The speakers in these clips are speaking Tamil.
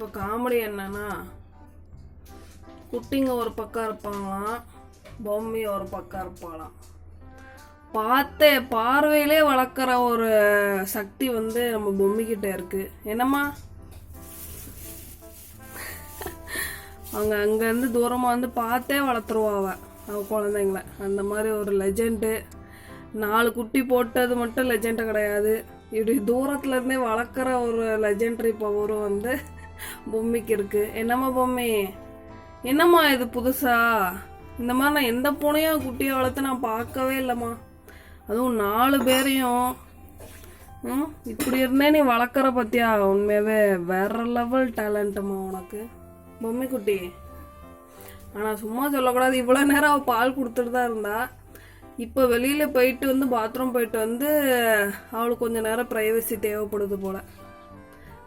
இப்போ காமெடி என்னன்னா குட்டிங்க ஒரு பக்கம் இருப்பாங்களாம் பொம்மை ஒரு பக்கம் இருப்பாளாம். பார்த்தே பார்வையிலே வளர்க்குற ஒரு சக்தி வந்து நம்ம பொம்மிக்கிட்ட இருக்கு. என்னம்மா? அவங்க அங்கேருந்து தூரமாக வந்து பார்த்தே வளர்த்துருவா அவ குழந்தைங்கள. அந்த மாதிரி ஒரு லெஜெண்டு நாலு குட்டி போட்டது மட்டும் லெஜெண்டு கிடையாது. இப்படி தூரத்துலேருந்தே வளர்க்குற ஒரு லெஜெண்டரி பவரும் வந்து பொம்மைக்கு இருக்கு. என்னம்மா பொம்மை? என்னம்மா இது புதுசா? இந்த மாதிரி நான் எந்த பூனையும் குட்டியை வளர்த்து நான் பார்க்கவே இல்லைம்மா. அதுவும் நாலு பேரையும். இப்படி இருந்தே நீ வளர்க்குற பத்தியா? உண்மையாவே வேற லெவல் டேலண்ட்டுமா உனக்கு. பொம்மை குட்டி. ஆனால் சும்மா சொல்லக்கூடாது இவ்வளோ நேரம் அவள் பால் கொடுத்துட்டு தான் இருந்தா. இப்போ வெளியில் போயிட்டு வந்து பாத்ரூம் போயிட்டு வந்து அவளுக்கு கொஞ்ச நேரம் ப்ரைவசி தேவைப்படுது போல்.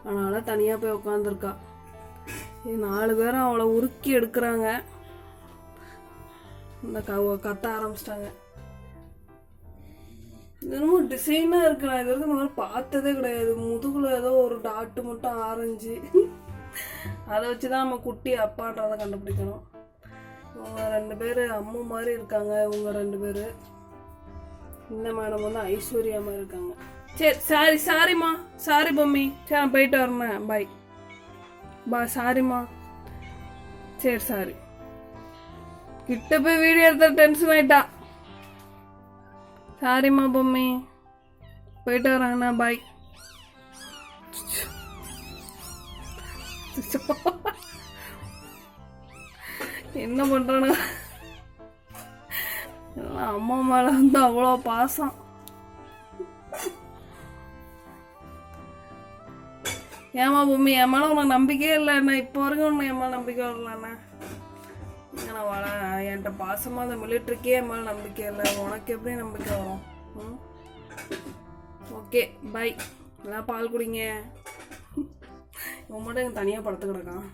அதனால் தனியாக போய் உட்காந்துருக்கா நாலு பேரும் அவளை உருக்கி எடுக்கிறாங்க. இந்த க கத்த ஆரம்பிச்சிட்டாங்க. என்னமோ டிசைனாக இருக்கு. நான் இது வரைக்கும் முதல்ல பார்த்ததே கிடையாது. முதுகில் ஏதோ ஒரு டாட்டு மட்டும் ஆரஞ்சு. அதை வச்சு தான் நம்ம குட்டி அப்பான்றதை கண்டுபிடிக்கணும். இவங்க ரெண்டு பேர் அம்மு மாதிரி இருக்காங்க. இவங்க ரெண்டு பேர். இந்த மேடம் வந்து ஐஸ்வர்யா மாதிரி இருக்காங்க. சரி சாரி சாரிம்மா. சாரி பொம்மி. சரி நான் போயிட்டு வரேன். பாய் பா சாரிம்மா. சரி சாரி. கிட்ட போய் வீடியோ எடுத்த டென்ஷன் ஆயிட்டா. சாரிம்மா பொம்மி. போயிட்டு வரேங்கண்ணா பாய் என்ன பண்ணுறானுங்க எல்லாம் அம்மா மேலே வந்து அவ்வளோ பாசம். ஏமா பொம்மி என் மேல உனக்கு நம்பிக்கையே இல்லை என்ன இப்போ வரைக்கும் உனக்கு என் மேல நம்பிக்கை வரலண்ணா நான் வள என்கிட்ட பாசமாக அந்த மிலிட்ரிக்கே என் மேல நம்பிக்கை இல்லை. உனக்கு எப்படி நம்பிக்கை வரும்? ம்? ஓகே பை எல்லாம் பால் குடிங்க. இவன் மட்டும் எனக்கு தனியாக படுத்து கிடக்கான்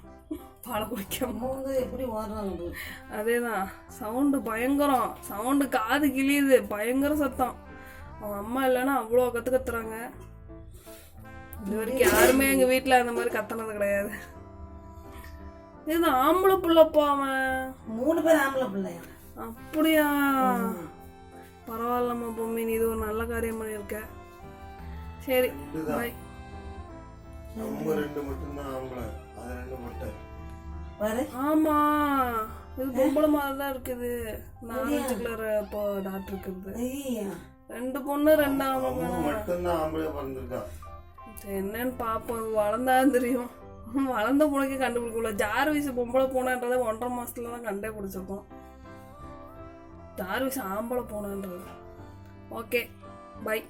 பாலை குடிக்காம. எப்படி ஓடுறாங்க அதேதான். சவுண்டு பயங்கரம். சவுண்டு காது கிழியுது. பயங்கர சத்தம். அவங்க அம்மா இல்லைன்னா அவ்வளோ கற்று கத்துறாங்க இது வரைக்கும் யாருமே எங்கள் வீட்டில் அந்த மாதிரி கத்துனது கிடையாது. இது ஆம்பளை புள்ளப்பா அவன். மூணு பேர் ஆம்பளை பிள்ளையா? அப்படியா? பரவாயில்லம்மா பொம்மி நீ இது ஒரு நல்ல காரியம் பண்ணியிருக்க. சரி பாய் நம்ம ரெண்டு மட்டும்தான் ஆம்பளை அது ரெண்டு மட்டும் பாரு ஆமா. இது பொம்பளை மாதிரி தான் இருக்குது நாலஞ்சு கலர் இப்போ டாக்டர் இருக்குது. ரெண்டு பொண்ணு ரெண்டு ஆம்பளை மட்டும்தான் என்னன்னு பார்ப்போம் வளர்ந்தா தெரியும். வளர்ந்த பிள்ளைக்கு கண்டுபிடிக்கல. ஜார் வயசு பொம்பளை போனான்றதை ஒன்றரை மாசத்துல தான் கண்டே பிடிச்சிருக்கோம். ஜார் வயசு ஆம்பளை போனான்றது. Okay bye.